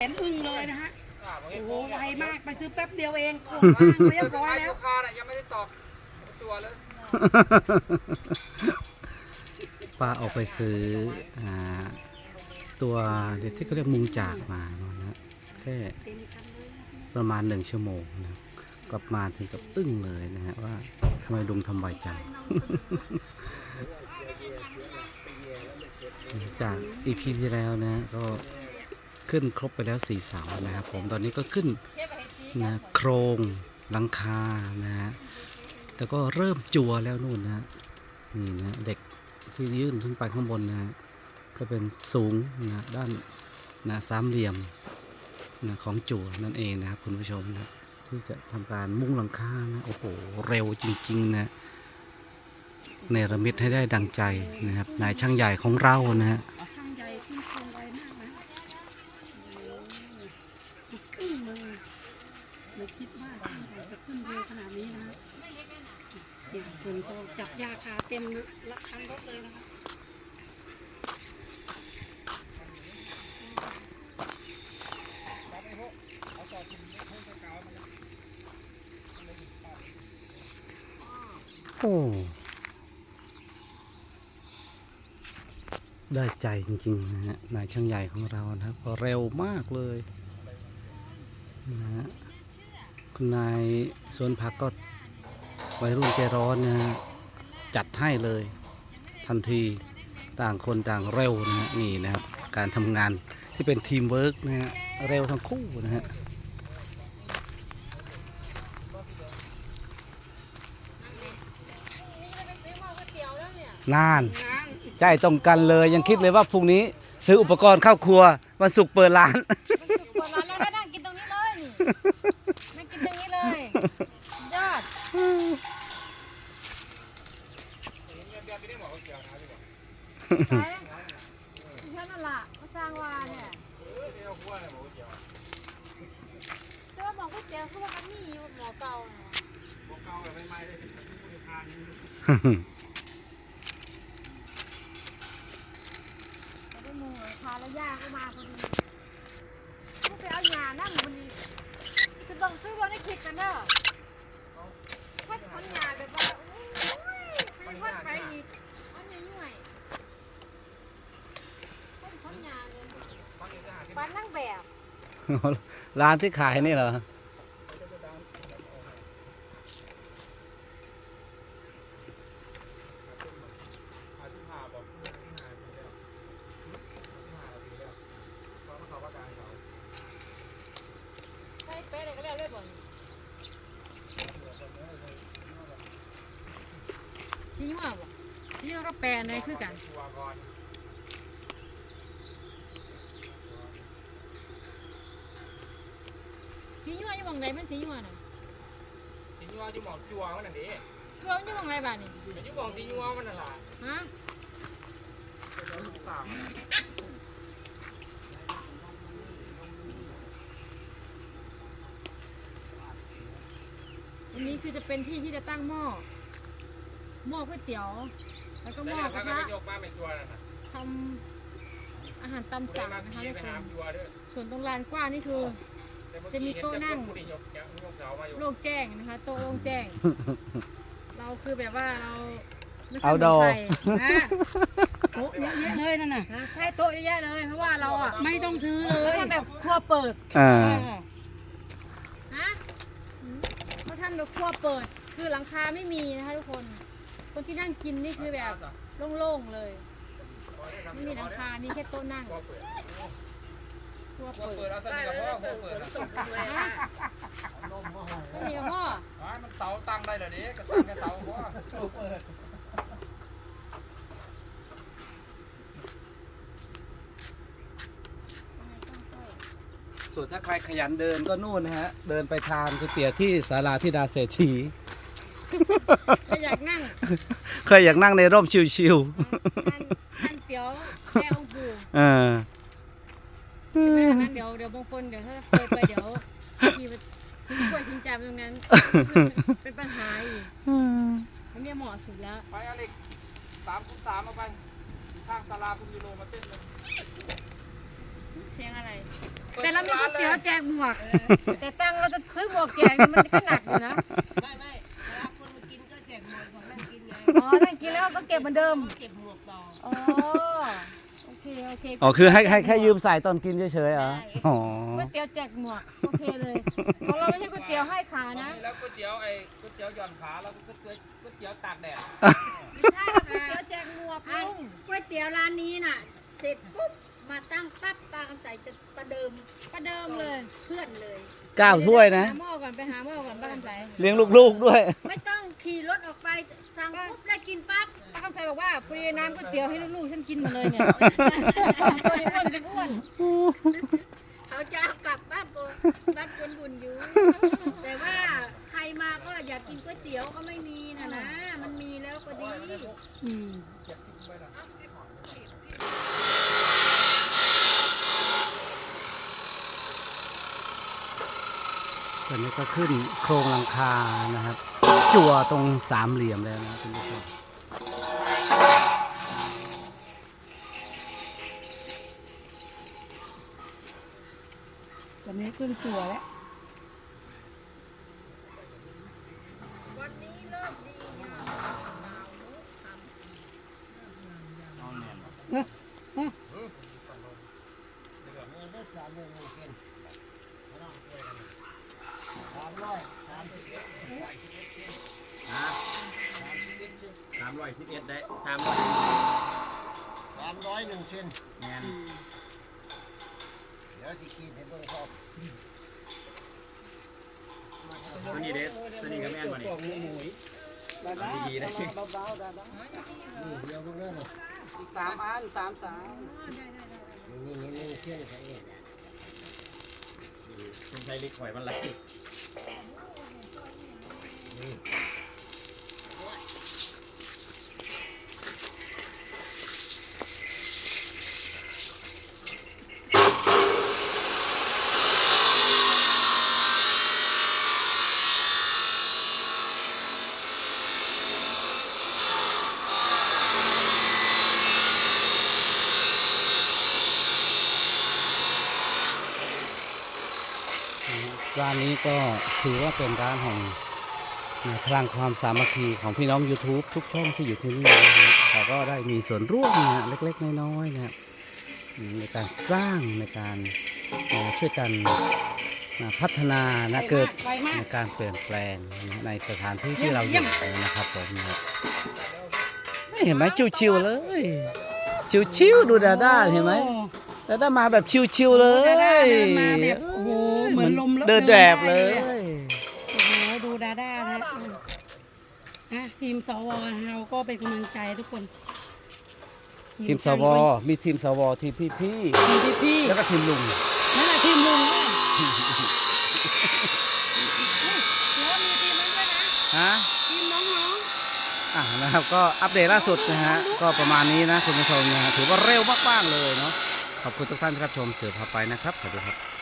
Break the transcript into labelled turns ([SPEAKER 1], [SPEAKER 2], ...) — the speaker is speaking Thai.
[SPEAKER 1] แสนอึ้งเลยนะฮะ
[SPEAKER 2] อ่าผม
[SPEAKER 1] โอ้
[SPEAKER 2] เห็น
[SPEAKER 1] โห
[SPEAKER 2] โค้ง
[SPEAKER 1] ไว
[SPEAKER 2] เนี่ย
[SPEAKER 1] มาก ไปซื้อแป๊บเดียวเองโอ้โหวางเรียบร้อยแล้ว
[SPEAKER 2] คาน่ะยังไม่ได้ตอกตัวเลย
[SPEAKER 3] ป้าออกไปซื้ออ่าตัวเดี๋ยวที่เขาเรียกมุงจากมาเนอะนะแค่ประมาณหนึ่งชั่วโมงนะกลับมาถึงกับตึ้งเลยนะฮะว่าทำไมลุงทำไวจัง จากอีพีที่แล้วนะก็ ขึ้นครบไปแล้วสี่เสานะครับผมตอนนี้ก็ขึ้นนะโครงหลังคานะฮะแต่ก็เริ่มจัวแล้วนู่นนะนี่นะเด็กที่ยื่นขึ้นไปข้างบนนะก็เป็นสูงนะด้านนะสามเหลี่ยมนะของจัวนั่นเองนะครับคุณผู้ชมนะที่จะทำการมุ่งหลังคานะโอ้โหเร็วจริง ๆ นะเนรมิตให้ได้ดังใจนะครับนายช่างใหญ่ของเรานะฮะ
[SPEAKER 1] ช่างใหญ่ขึ้นโครงไวมากนะโอ้โหอึ้งเลยไม่ คิดว่าจะขึ้นเร็วขนาดนี้นะฮะเนี่ยเพิ่นก็จับยาคาเต็มละคันรถเลยนะคะ
[SPEAKER 3] โอ้ได้ใจจริงๆนะฮะนายช่างใหญ่ของเรานะครับเร็วมากเลยนะฮะ คุณนายสวนผักก็วัยรุ่นใจร้อนนะฮะจัดให้เลยทันทีต่างคนต่างเร็วนะฮะนี่นะครับ การทำงานที่เป็นทีมเวิร์กนะฮะเร็วทั้งคู่นะฮะนาน
[SPEAKER 1] งาน
[SPEAKER 3] ใจตรงกันเลยยังคิดเลยว่าพรุ่งนี้ซื้ออุปกรณ์เข้าครัว วันศุกร์เปิดร้าน
[SPEAKER 4] ไปเท่านั้นล่ะมาสร้างวาเนี่ยแต่ว่าหมอก๋วยเตี๋ยวคือว่ามันมีอยู่หมอเก่าน่ะแต่ได้หมูพาแล้วย่าก็มาพอดีก็ไปเอาหญ้านั่งพอดีคือต้องซื้อวันให้คิดกันเด้อพัดคนหญ้าแบบว่าโอ้ยให้พัดไปอีกมันยังยุ่ยพัดคนหญ้าเลยบ้านนั่งแบบ
[SPEAKER 3] ร้านที่ขายนี่เหรอ
[SPEAKER 2] ชี้ว่าปีแล้วเพราะว่าเขาก็การเขา
[SPEAKER 4] ใช่เป๊ะเลยก็เรียกเรียกบ่นชิ้นว่าบ่ชิ้นว่าก็แปลในคือกัน
[SPEAKER 2] ตัวก่อน
[SPEAKER 4] สียัวอยู่หมองใดมันสียัวน่ะ
[SPEAKER 2] สีนัวที่หมอกจัวมันนั่นดิ
[SPEAKER 4] ตัวมันอยู่หมองใดบ้านนี่
[SPEAKER 2] เป็นที่บอกสีนัวมันนั่นล่ะ
[SPEAKER 4] ฮะ
[SPEAKER 2] สาม
[SPEAKER 4] อันนี้คือจะเป็นที่ที่จะตั้งหม้อ หม้อก๋วยเตี๋ยว แล้วก็หม้อกระทะ
[SPEAKER 2] ยกมาเป็นตัว
[SPEAKER 4] ทำอาหารตามสั่งนะคะทุกค
[SPEAKER 2] น
[SPEAKER 4] ส่วนตรงลานกว้างนี่คือ จะมีโต๊ะนั่ง
[SPEAKER 2] ผู้ที่ยกยกเสามาอยู่
[SPEAKER 4] โล่งแจ้งนะคะโต๊ะโล่งแจ้ง เราคือแบบว่าเราไม่ค่
[SPEAKER 3] เอา
[SPEAKER 4] ยหมืน
[SPEAKER 3] ดอ
[SPEAKER 4] ใครนะ
[SPEAKER 1] โต๊ะเยอะแยะเลยนั่นน่ะ
[SPEAKER 4] นะใช่โต๊ะเยอะแยะเลยเพราะว่าเราอะ
[SPEAKER 1] ไม่ต้องซื้อเลย
[SPEAKER 4] ทำแบบครัวเปิด
[SPEAKER 3] อ่า
[SPEAKER 4] ฮะเขาทำแบบครัวเปิด คือหลังคาไม่มีนะคะทุกคน คนที่นั่งกินนี่คือแบบโล่งๆเลยไม่มีหลังคามีแค่โต๊ะนั่ง
[SPEAKER 2] ตัวเปิด
[SPEAKER 4] ครัว
[SPEAKER 2] ตัว
[SPEAKER 4] เปิ
[SPEAKER 2] เปิ
[SPEAKER 4] ด
[SPEAKER 2] ดเอาสนิทกับพ่อตัวเปิด
[SPEAKER 4] ฮะก็มีกับพ่อ
[SPEAKER 2] อ่ามันเสาตั้งได้เหรอเด็กก็ตั้งแค่เสาพ่อตัวเปิด
[SPEAKER 3] ส่วนถ้าใครขยันเดินก็นู่นนะฮะ เดินไปทานก๋วยเตี๋ยวที่ศาลาธิดาเศรษฐี
[SPEAKER 4] ถ้าอยากนั่ง
[SPEAKER 3] เคยอยากนั่งในร่มชิว
[SPEAKER 4] ทานทานเตี๋ยวแช่องค์ปู่
[SPEAKER 3] ๆเออ
[SPEAKER 4] จะไม่ อย่างนั้นเดี๋ยวเดี๋ยวบางคนเดี๋ยวถ้าเคยไปเดี๋ยวทีไปทิ้งถ้วยทิ้งจานไว้ตรงนั้น เป็นปัญหาอีกอันเนี้ยเหมาะสุดแล้ว
[SPEAKER 2] ไปอเล็กสามคูณสามเอาไปข้างศาลาคุณยูโรมาเส้นหนึง
[SPEAKER 4] นเสียงอะไร แต่เรามีก๋วยเตี๋ยวแจกหมวก แต่ตังค์เราจะซื้อหมวกแจกนี่มันก็หนักอยู่นะ
[SPEAKER 5] ไม่ไม่เวลาคนมากินก็แจกหมดของนั่งกินไง
[SPEAKER 4] อ๋อ นั่งกินแล้วก็เก็บเหมือนเดิม
[SPEAKER 5] เก็บหมวกต่อ
[SPEAKER 4] อ๋อ โอเคโอเค
[SPEAKER 3] อ๋อคือให้ให้แค่ยืมใส่ตอนกินเฉยๆเหรออ๋อ
[SPEAKER 4] ก๋วยเตี๋ยวแจกหมวกโอเคเลยของเราไม่ใช่ก๋วยเตี๋ยวให้ขานะ
[SPEAKER 2] แล้วก๋วยเตี๋ยวไอ้ก๋วยเตี๋ยวหย่อนขาแล้วก็ก๋วยเตี๋ยวก๋วยเตี๋ยวตากแดด
[SPEAKER 4] ไม่ใช่ก๋วยเตี๋ยวแจกหมวกลุง
[SPEAKER 6] ก๋วยเตี๋ยวร้านนี้น่ะ เสร็จปุ๊บมาตั้งปั๊บปลาคำใสจะประเดิม
[SPEAKER 4] ประเดิมเลย
[SPEAKER 6] เพื่อนเลย
[SPEAKER 3] เก้าถ้วยนะ
[SPEAKER 4] หาหม้อก่อนไปหาหม้อก่อนป้าคำใส
[SPEAKER 3] เลี้ยงลูกๆด้วย
[SPEAKER 6] ไม่ต้อง ขี่รถออกไปสั่งปุ๊บได้กินปั๊บ
[SPEAKER 4] ป้าคำใสบอกว่าพรีน้ำก๋วยเตี๋ยวให้ลูกๆฉันกินหมาเลยเนี่ยสองตัวนี้อ้วนเป็นอ้วน
[SPEAKER 6] เขาจะเอากลับบ้านตัวบ้านกนบุญอยู่ แต่ว่าใครมาก็อยากกินก๋วยเตี๋ยวก็ไม่มีนะนะมันมีแล้วก็ดี
[SPEAKER 4] อืม
[SPEAKER 3] ตอนนี้ก็ขึ้นโครงหลังคานะครับ จั่วตรงสามเหลี่ยมแล้วนะคุณผู้ชม
[SPEAKER 1] ตอนนี้ขึ้นจั่วแล้ว
[SPEAKER 6] วันนี้เลิกดีงามบ่าวนุทำ
[SPEAKER 1] เอ้ยเอ้ย
[SPEAKER 2] สามร้อยสิบเอ็ดได้สามร้อย
[SPEAKER 7] สามร้อยหนึ่งเซน
[SPEAKER 2] แมน
[SPEAKER 7] เดี๋ยวสิกินให้เบิ่งพร้อม
[SPEAKER 2] ตัวนี้เด็ดตัวนี้ก็แม่นมานี่ดีๆนะ
[SPEAKER 7] นี่เดี๋ยวเบิ่งเด้อนี่
[SPEAKER 1] สามอันสามสาม
[SPEAKER 7] นี่นี่นี่เส้นใส่นี่ย
[SPEAKER 2] คุณใช้ลิกหอยมันไหล
[SPEAKER 3] ร้านนี้ก็ถือว่าเป็นร้านแห่งพลังความสามัคคีของพี่น้อง YouTube ทุกช่องที่อยู่ที่นี่นะฮะเขาก็ได้มีส่วนร่วมนะเล็กๆน้อยๆนะฮะในการสร้างในการช่วยกันพัฒนานะเกิด
[SPEAKER 1] ก
[SPEAKER 3] ในการเปลี่ยนแปลงในสถานที่ที่เราอยู่นะครับผมเห็นไหมชิวๆเลยชิวๆดูดาด้าเห็นไหมดาด้ามาแบบชิวๆเลย
[SPEAKER 1] ดาด้า เดินมาแบบโอ้โหเหมือนลมแล้ว
[SPEAKER 3] เดินแบบเล
[SPEAKER 1] เดิ
[SPEAKER 3] ย
[SPEAKER 1] นได้เลยโอ้โหดูดาด้านะอะทีมสวเราก็เป็นกำลังใจทุกคน
[SPEAKER 3] ทีมสวมีทีมสวทีมพี่
[SPEAKER 1] ทีมพี่
[SPEAKER 3] ๆ แล้วก็ทีมลุง
[SPEAKER 1] ๆนั่นแหละทีมลุงเนี่ยแล้วมีทีมนั้นด้วยนะ
[SPEAKER 3] ฮะ
[SPEAKER 1] ทีมน้อง
[SPEAKER 3] อะนะครับก็อัปเดตล่าสุดนะฮะก็ประมาณนี้นะคุณผู้ชมนะฮะถือว่าเร็วมากๆเลยเนาะขอบคุณทุกท่านที่รับชมเสือพาไปนะครับขอบคุณครับ